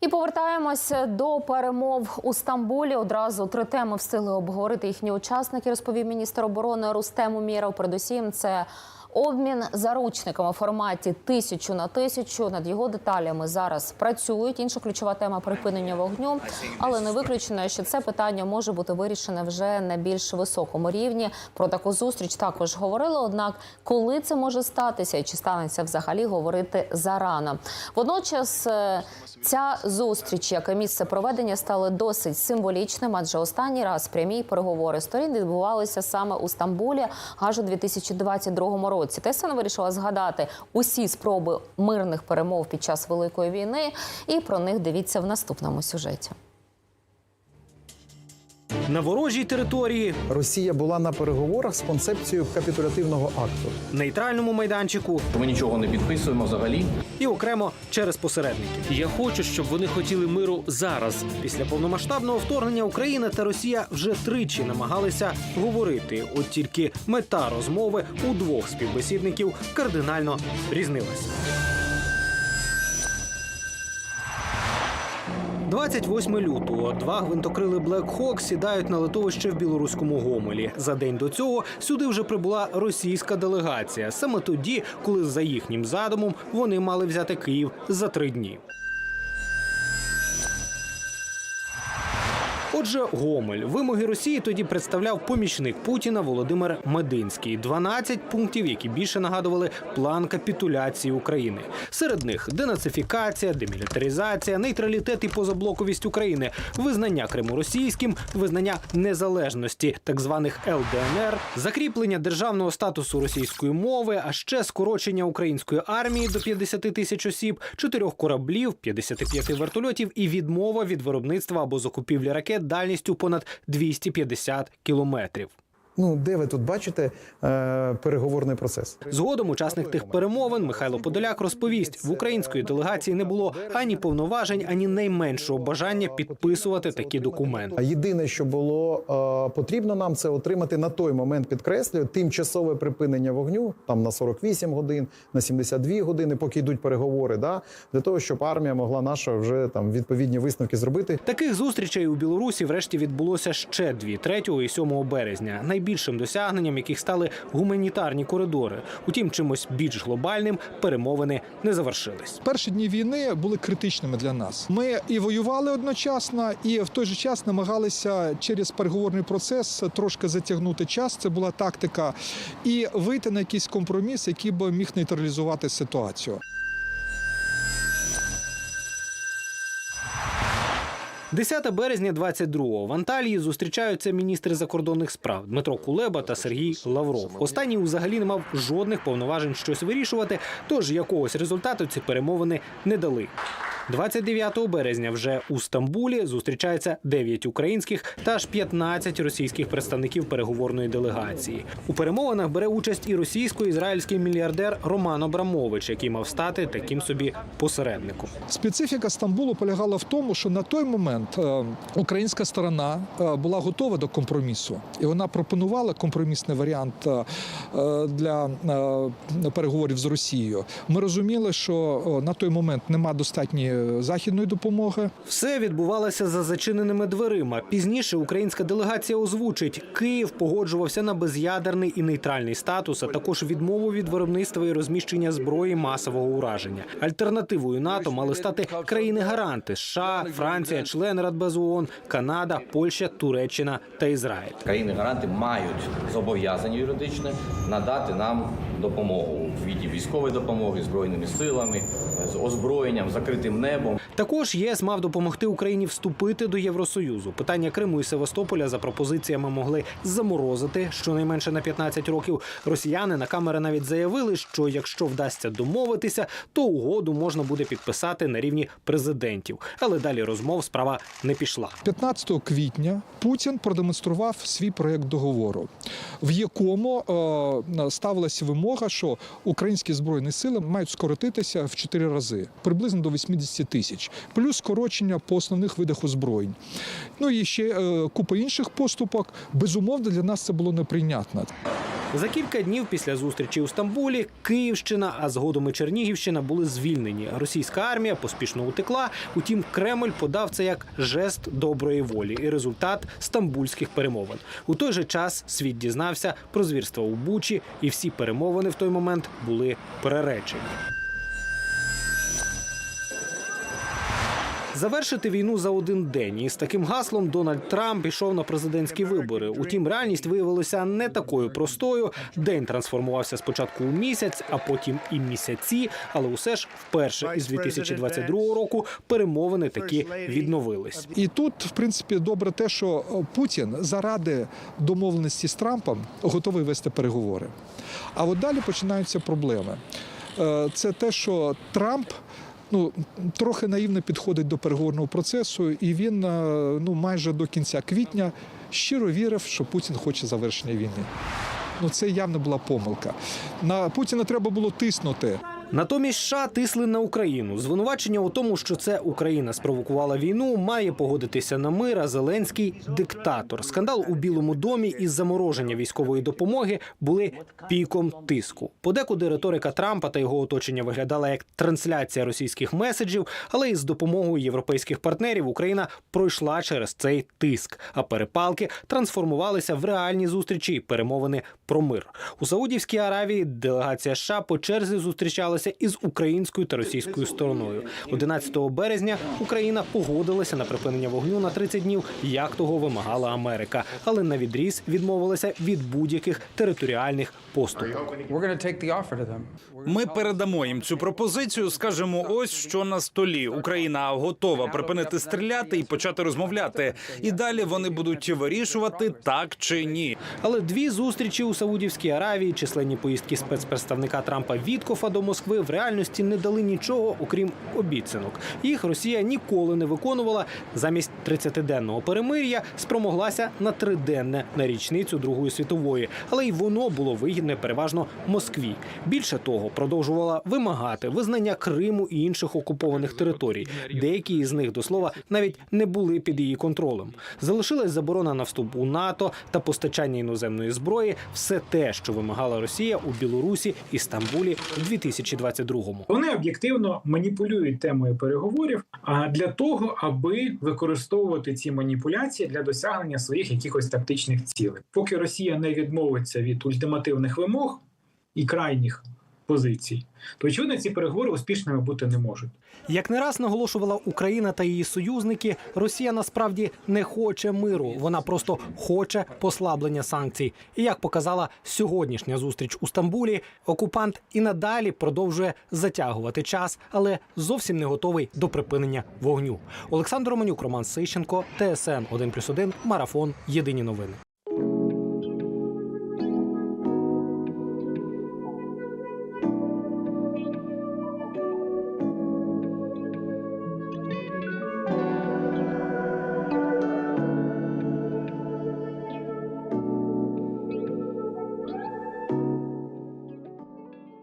І повертаємося до перемов у Стамбулі. Одразу три теми встигли обговорити їхні учасники. Розповів міністр оборони Рустем Умєров. Передусім, це обмін заручниками в форматі тисячу на тисячу. Над його деталями зараз працюють. Інша ключова тема припинення вогню, але не виключено, що це питання може бути вирішене вже на більш високому рівні. Про таку зустріч також говорили. Однак, коли це може статися і чи станеться взагалі, говорити зарано. Водночас е, ця зустріч, як і місце проведення, стали досить символічним, адже останній раз прямі переговори сторін відбувалися саме у Стамбулі аж у 2022 році. ТСН вирішила згадати усі спроби мирних перемов під час великої війни, і про них дивіться в наступному сюжеті. На ворожій території, Росія була на переговорах з концепцією капітулятивного акту. нейтральному майданчику Ми нічого не підписуємо взагалі. і окремо через посередників. Я хочу, щоб вони хотіли миру зараз. Після повномасштабного вторгнення Україна та Росія вже тричі намагалися говорити. От тільки мета розмови у двох співбесідників кардинально різнилася. 28 лютого два гвинтокрили Black Hawk сідають на литовище в білоруському Гомелі. За день до цього сюди вже прибула російська делегація. Саме тоді, коли за їхнім задумом вони мали взяти Київ за три дні. Отже, Гомель вимоги Росії тоді представляв помічник Путіна Володимир Мединський. 12 пунктів, які більше нагадували план капітуляції України. Серед них денацифікація, демілітаризація, нейтралітет і позаблоковість України, визнання Криму російським, визнання незалежності так званих ЛДНР, закріплення державного статусу російської мови, а ще скорочення української армії до 50 тисяч осіб, чотирьох кораблів, 55 вертольотів і відмова від виробництва або закупівлі ракет дальністю понад 250 кілометрів. Ну, де ви тут бачите е, переговорний процес? Згодом учасник тих перемовин Михайло Подоляк розповість: в української делегації не було ані повноважень, ані найменшого бажання підписувати такі документи. А єдине, що було е, потрібно нам, це отримати на той момент, підкреслюю, тимчасове припинення вогню там на 48 годин, на 72 години, поки йдуть переговори, да, для того, щоб армія могла наша вже там відповідні висновки зробити. Таких зустрічей у Білорусі врешті відбулося ще дві 3 і 7 березня. Найбільшим досягненням яких стали гуманітарні коридори. Утім, чимось більш глобальним перемовини не завершились. Перші дні війни були критичними для нас. Ми і воювали одночасно, і в той же час намагалися через переговорний процес трошки затягнути час. Це була тактика, і вийти на якийсь компроміс, який би міг нейтралізувати ситуацію. 10 березня 22-го в Анталії зустрічаються міністри закордонних справ Дмитро Кулеба та Сергій Лавров. Останній взагалі не мав жодних повноважень щось вирішувати, тож якогось результату ці перемовини не дали. 29 березня вже у Стамбулі зустрічаються 9 українських та аж 15 російських представників переговорної делегації. У перемовинах бере участь і російсько-ізраїльський мільярдер Роман Абрамович, який мав стати таким собі посередником. Специфіка Стамбулу полягала в тому, що на той момент е, українська сторона е, була готова до компромісу, і вона пропонувала компромісний варіант е, для переговорів з Росією. Ми розуміли, що на той момент нема достатньої західної допомоги. Все відбувалося за зачиненими дверима. Пізніше українська делегація озвучить, Київ погоджувався на без'ядерний і нейтральний статус, а також відмову від виробництва і розміщення зброї масового ураження. Альтернативою НАТО мали стати країни-гаранти: США, Франція, члени Радбезу ООН, Канада, Польща, Туреччина та Ізраїль. Країни-гаранти мають зобов'язання юридичне надати нам допомогу в віді військової допомоги, збройними силами, з озброєнням, закритим небом. Також ЄС мав допомогти Україні вступити до Євросоюзу. Питання Криму і Севастополя за пропозиціями могли заморозити щонайменше на 15 років. Росіяни на камери навіть заявили, що якщо вдасться домовитися, то угоду можна буде підписати на рівні президентів. Але далі розмов справа не пішла. 15 квітня Путін продемонстрував свій проєкт договору, в якому е, ставилася вимога, що українські збройні сили мають скоротитися в 4 рази, приблизно до 80 тисяч, плюс скорочення по основних видах озброєнь. Ну і ще е, купа інших поступок. Безумовно, для нас це було неприйнятно. За кілька днів після зустрічі у Стамбулі Київщина, а згодом і Чернігівщина були звільнені. Російська армія поспішно утекла. Утім, Кремль подав це як жест доброї волі і результат стамбульських перемовин. У той же час світ дізнався про звірства у Бучі, і всі перемовини в той момент були переречені. Завершити війну за один день із таким гаслом Дональд Трамп пішов на президентські вибори. Утім, реальність виявилася не такою простою. День трансформувався спочатку у місяць, а потім і місяці. Але усе ж вперше із 2022 року перемовини таки відновились. І тут, в принципі, добре те, що Путін заради домовленості з Трампом готовий вести переговори. А от далі починаються проблеми. Е, Це те, що Трамп. Ну, трохи наївно підходить до переговорного процесу, і він е, ну майже до кінця квітня щиро вірив, що Путін хоче завершення війни. Ну це явно була помилка. На Путіна треба було тиснути. Натомість США тисли на Україну. Звинувачення у тому, що це Україна спровокувала війну, має погодитися на мир. А Зеленський диктатор. Скандал у Білому домі із замороження військової допомоги були піком тиску. Подекуди риторика Трампа та його оточення виглядала як трансляція російських меседжів, але із допомогою європейських партнерів Україна пройшла через цей тиск. А перепалки трансформувалися в реальні зустрічі і перемовини про мир. У Саудівській Аравії делегація США по черзі зустрічалася із українською та російською стороною. 11 березня Україна погодилася на припинення вогню на 30 днів, як того вимагала Америка, але на відріз відмовилася від будь-яких територіальних them. Ми передамо їм цю пропозицію. Скажемо, ось що на столі. Україна готова припинити стріляти і почати розмовляти. І далі вони будуть вирішувати так чи ні. Але дві зустрічі у Саудівській Аравії, численні поїздки спецпредставника Трампа Віткофа до Москви в реальності не дали нічого, окрім обіцянок. Їх Росія ніколи не виконувала. Замість 30-денного перемир'я спромоглася на триденне на річницю Другої світової, але й воно було вигідне переважно Москві. Більше того, продовжувала вимагати визнання Криму і інших окупованих територій. Деякі із них до слова навіть не були під її контролем. Залишилась заборона на вступ у НАТО та постачання іноземної зброї. Все те, що вимагала Росія у Білорусі і Стамбулі в 2022-му. Вони об'єктивно маніпулюють темою переговорів а для того, аби використовувати ці маніпуляції для досягнення своїх якихось тактичних цілей. Поки Росія не відмовиться від ультимативних вимог і крайніх позицій, то очевидно ці переговори успішними бути не можуть. Як не раз наголошувала Україна та її союзники, Росія насправді не хоче миру. Вона просто хоче послаблення санкцій. І як показала сьогоднішня зустріч у Стамбулі, окупант і надалі продовжує затягувати час, але зовсім не готовий до припинення вогню. Олександр Романюк, Роман Сищенко, ТСН 1+,1, Марафон. Єдині новини.